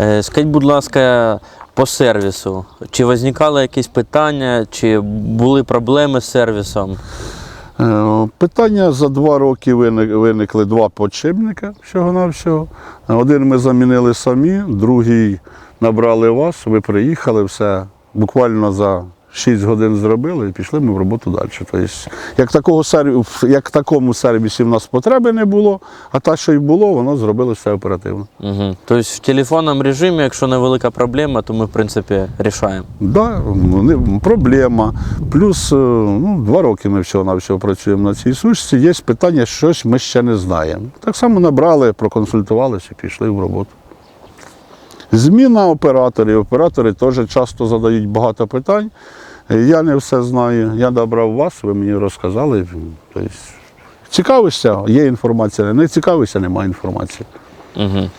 Е, Скажіть, будь ласка, по сервісу. Чи виникали якісь питання, чи були проблеми з сервісом? Е, Питання за два роки виникли два подшипника всього-навсього. Один ми замінили самі, другий набрали вас, ви приїхали, все буквально за 6 годин зробили і пішли ми в роботу далі. Тобто, як, такого серві... як такому сервісі в нас потреби не було, а те, що й було, воно зробили все оперативно. Угу. Тобто в телефонному режимі, якщо невелика проблема, то ми, в принципі, рішаємо. Да, проблема. Плюс е, ну, два роки ми всього на всього працюємо на цій сушці. Є питання, щось ми ще не знаємо. Так само набрали, проконсультувалися пішли в роботу. Зміна операторів. Оператори теж часто задають багато питань. Я не все знаю. Я добрав вас, ви мені розказали. Тобто, цікавишся, є інформація. Не цікавишся, немає інформації. Угу.